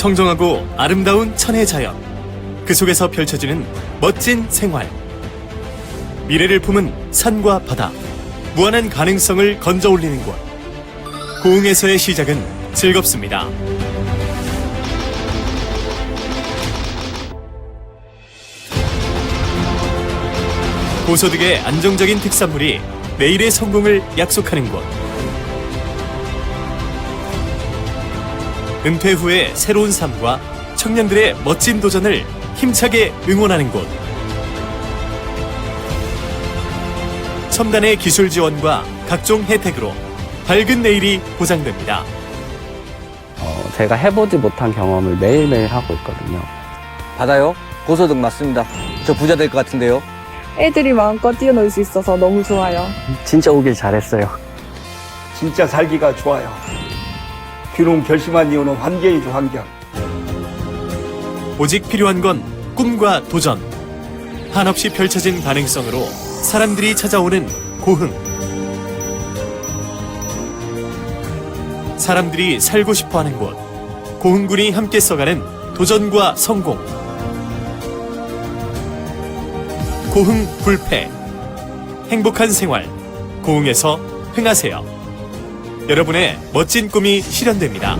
청정하고 아름다운 천혜 자연. 그 속에서 펼쳐지는 멋진 생활. 미래를 품은 산과 바다. 무한한 가능성을 건져 올리는 곳. 고흥에서의 시작은 즐겁습니다. 고소득의 안정적인 특산물이 내일의 성공을 약속하는 곳. 은퇴 후의 새로운 삶과 청년들의 멋진 도전을 힘차게 응원하는 곳. 첨단의 기술 지원과 각종 혜택으로 밝은 내일이 보장됩니다. 어, 제가 해보지 못한 경험을 매일매일 하고 있거든요. 받아요? 고소득 맞습니다. 저 부자 될 것 같은데요. 애들이 마음껏 뛰어놀 수 있어서 너무 좋아요. 진짜 오길 잘했어요. 진짜 살기가 좋아요. 귀농 결심한 이유는 환경이죠, 환경. 오직 필요한 건 꿈과 도전. 한없이 펼쳐진 가능성으로 사람들이 찾아오는 고흥. 사람들이 살고 싶어 하는 곳. 고흥군이 함께 써가는 도전과 성공. 고흥 불패. 행복한 생활. 고흥에서 흥하세요. 여러분의 멋진 꿈이 실현됩니다.